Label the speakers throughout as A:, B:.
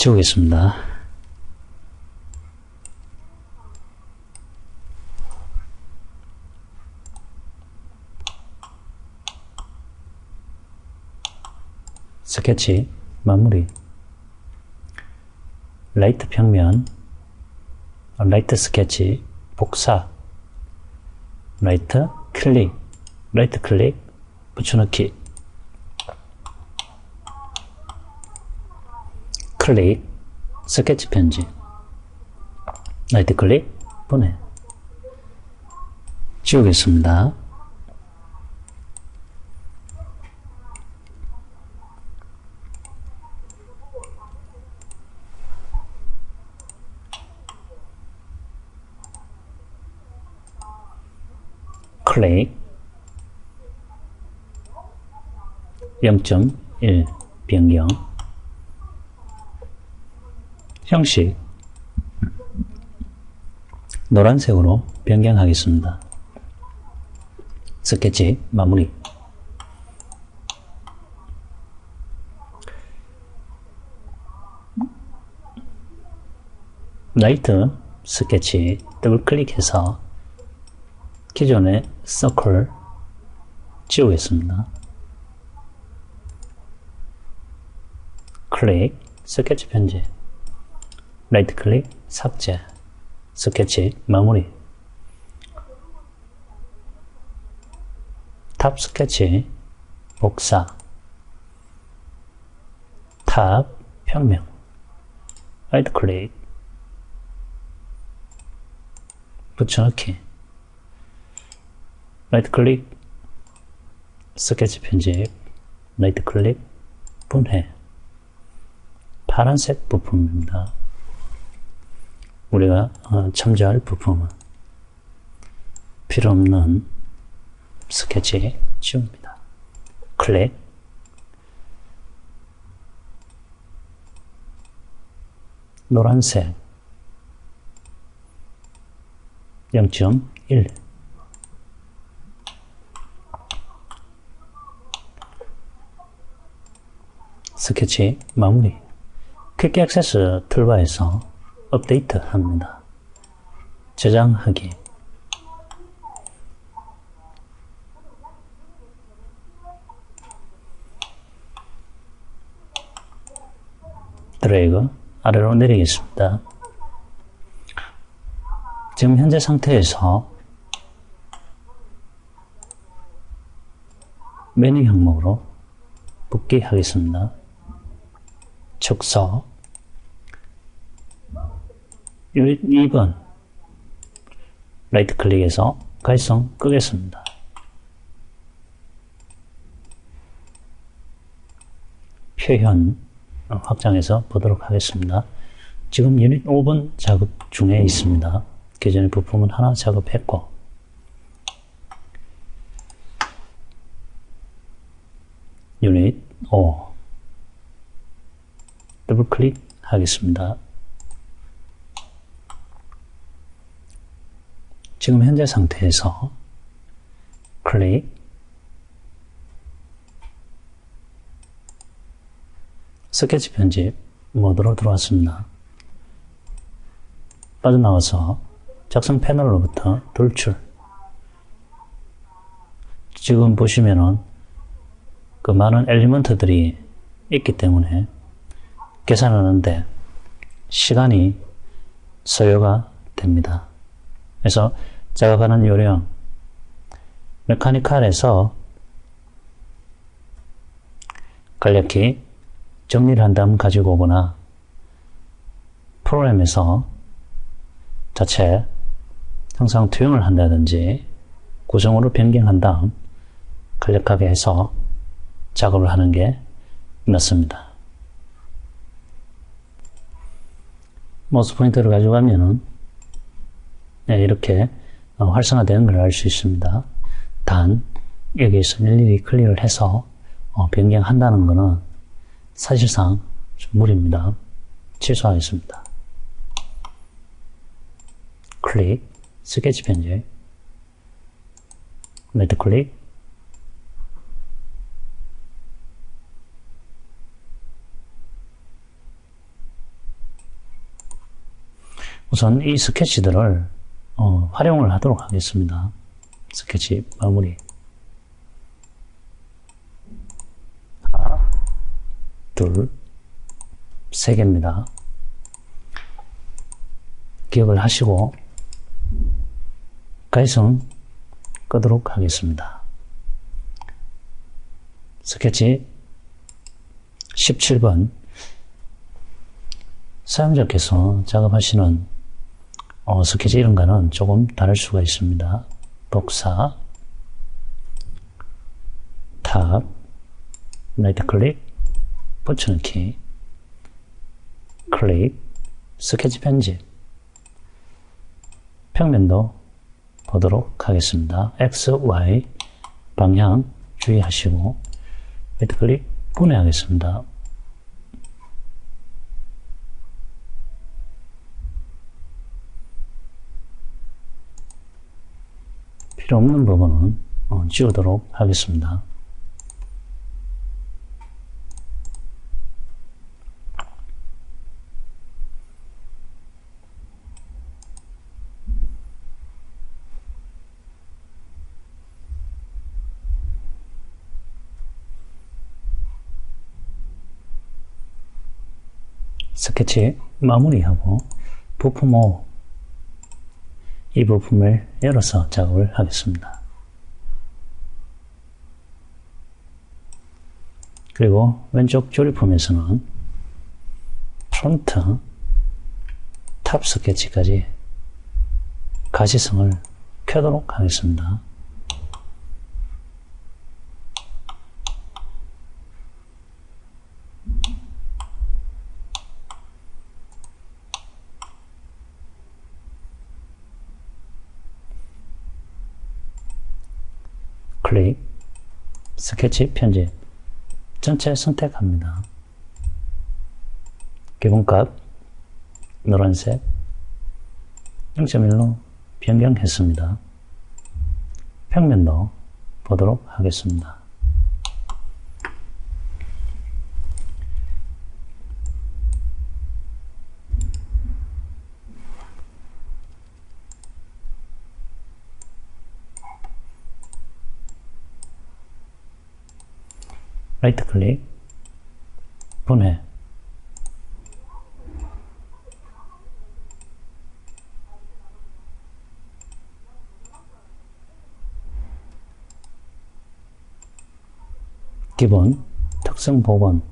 A: 지우겠습니다. 스케치 마무리 라이트 평면 라이트 스케치 복사 라이트 클릭 라이트 클릭 붙여넣기 클릭 스케치 편집 라이트 클릭 보내. 지우겠습니다. 클릭. 0.1 변경 형식 노란색으로 변경하겠습니다. 스케치 마무리 라이트 스케치 더블 클릭해서 기존의 서클 지우겠습니다. 클릭, 스케치 편집, 라이트 클릭, 삭제, 스케치 마무리, 탑 스케치, 복사, 탑 평면, 라이트 클릭, 붙여넣기, 라이트 클릭, 스케치 편집, 라이트 클릭, 분해, 파란색 부품입니다. 우리가 참조할 부품은 필요 없는 스케치 지웁니다. 클릭, 노란색. 0.1 스케치 마무리. 퀵 액세스 툴바에서 업데이트 합니다. 저장하기 드래그 아래로 내리겠습니다. 지금 현재 상태에서 메뉴 항목으로 복귀하겠습니다. 축소 2번 라이트 클릭해서 가이성 끄겠습니다. 표현 확장해서 보도록 하겠습니다. 지금 유닛 5번 작업 중에 있습니다. 기존의 부품은 하나 작업했고 유닛 5 더블 클릭 하겠습니다. 지금 현재 상태에서 클릭 스케치 편집 모드로 들어왔습니다. 빠져나와서 작성 패널로부터 돌출 지금 보시면은 그 많은 엘리먼트들이 있기 때문에 계산하는데 시간이 소요가 됩니다. 그래서 작업하는 요령 메카니컬에서 간략히 정리를 한 다음 가지고 오거나 프로그램에서 자체 항상 투영을 한다든지 구성으로 변경한 다음 간략하게 해서 작업을 하는 게 낫습니다. 모스 포인트를 가져가면은 네, 이렇게 활성화되는 걸 알 수 있습니다. 단 여기에서 일일이 클릭을 해서 변경한다는 것은 사실상 좀 무리입니다. 취소하겠습니다. 클릭, 스케치 편집, 레드 클릭, 우선 이 스케치들을 어, 활용을 하도록 하겠습니다. 스케치 마무리. 하나, 둘, 세 개입니다. 기억을 하시고 가이성 끄도록 하겠습니다. 스케치 17번 사용자께서 작업하시는 어, 스케치 이름과는 조금 다를 수가 있습니다. 복사 탑 라이트 클릭 붙여넣기 클릭 스케치 편집 평면도 보도록 하겠습니다. X, Y 방향 주의하시고 라이트 클릭 분해하겠습니다. 필요 없는 부분은 어, 지우도록 하겠습니다. 스케치 마무리하고 부품 5, 이 부품을 열어서 작업을 하겠습니다. 그리고 왼쪽 조립품에서는 프론트, 탑 스케치까지 가시성을 켜도록 하겠습니다. 클릭, 스케치 편집, 전체 선택합니다. 기본값, 노란색, 0.1로 변경했습니다. 평면도 보도록 하겠습니다. 라이트 클릭, 분해, 기본, 특성 복원,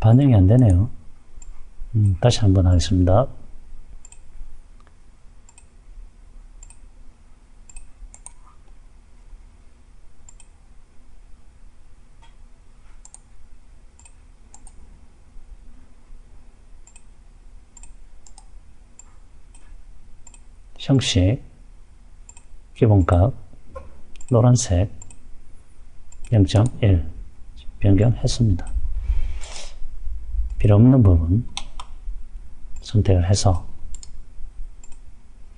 A: 반영이 안 되네요. 음, 다시 한번 하겠습니다. 형식, 기본값, 노란색, 0.1 변경했습니다. 필요 없는 부분 선택을 해서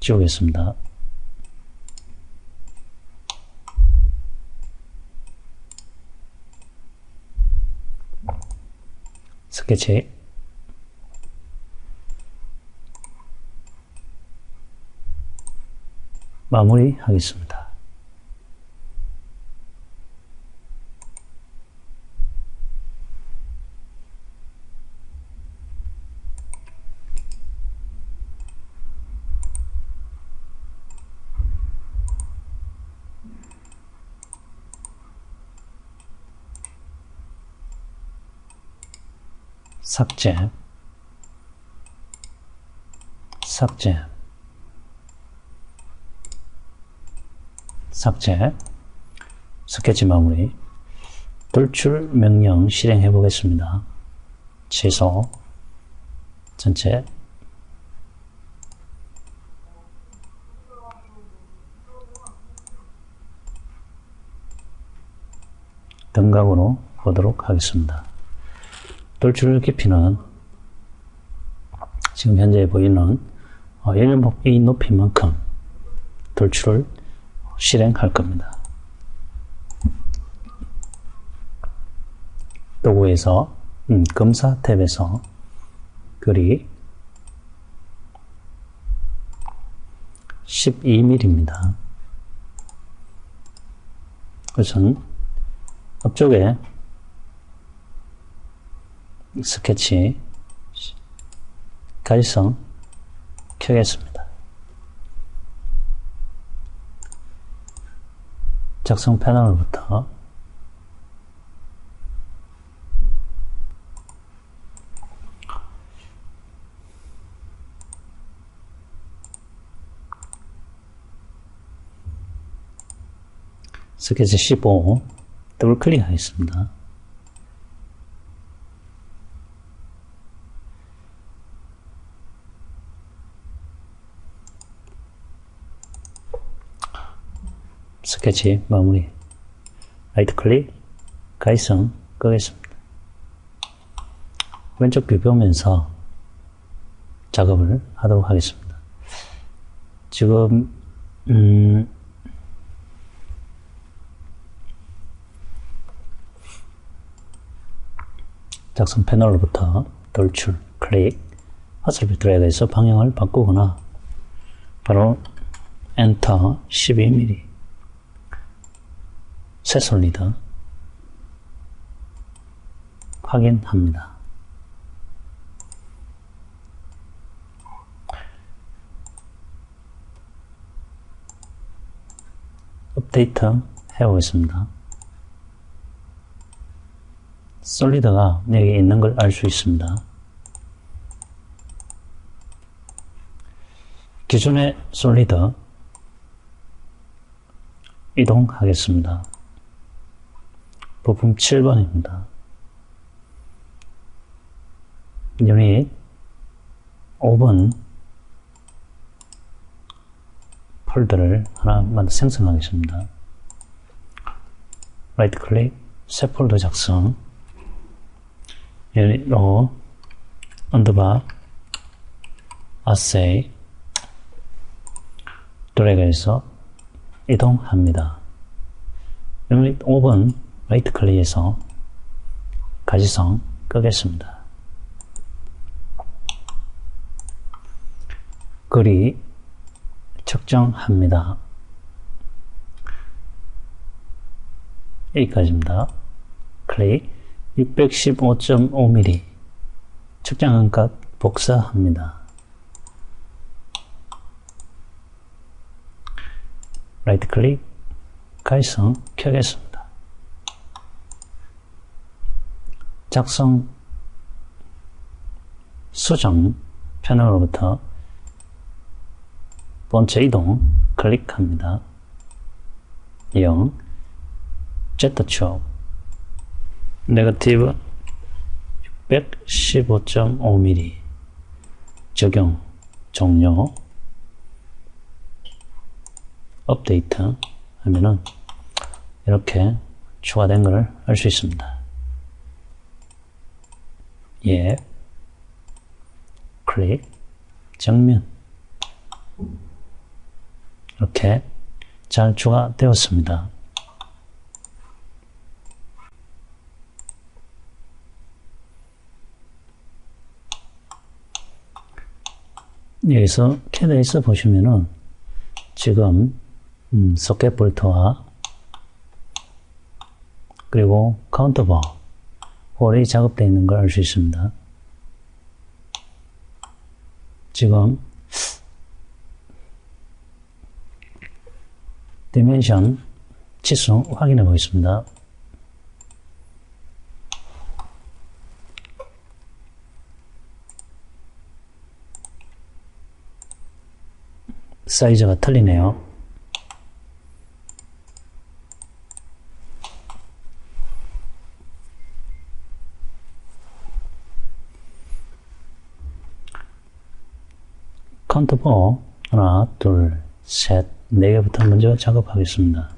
A: 지우겠습니다. 스케치 마무리하겠습니다. 삭제 삭제 삭제 스케치 마무리 돌출 명령 실행해 보겠습니다. 취소 전체 등각으로 보도록 하겠습니다. 돌출 깊이는 지금 현재 보이는 이 높이만큼 돌출을 실행할 겁니다. 도구에서 음, 검사 탭에서 글이 12mm입니다. 우선 앞쪽에 스케치 가리성 켜겠습니다. 작성 패널부터 스케치 15 더블 클릭하겠습니다. 스케치 마무리 라이트 클릭 가이성 끄겠습니다. 왼쪽 뷰 보면서 작업을 하도록 하겠습니다. 지금 음, 작성 패널로부터 돌출, 클릭, 화살표 드래그해서 방향을 바꾸거나 바로 엔터 12mm 새 솔리드 확인합니다. 업데이트 해보겠습니다. 솔리드가 여기 있는 걸 알 수 있습니다. 기존의 솔리드 이동하겠습니다. 부품 7번입니다. 유닛 5번 폴더를 하나 생성하겠습니다. 라이트 클릭, 새 폴더 작성 로 언더바 아세이 드래그해서 이동합니다. 유닛 5번 라이트 클릭해서 가지성 끄겠습니다. 거리 측정합니다. 여기까지입니다. 클릭 615.5mm 측정한 값 복사합니다. 라이트 클릭 가이성 켜겠습니다. 작성 수정 패널로부터 본체 이동 클릭합니다. 0 Z축 네거티브 615.5mm 적용 종료 업데이트 하면은 이렇게 추가된 것을 알 수 있습니다. 예, 클릭, 정면. 이렇게 잘 추가되었습니다. 여기서 캐드에서 보시면은 지금 음, 소켓 볼트와 그리고 카운터바 홀이 작업되어 있는 걸 알 수 있습니다. 지금 디멘션 치수 확인해 보겠습니다. 사이즈가 틀리네요. 4 하나, 둘, 셋, 네 개부터 먼저 작업하겠습니다.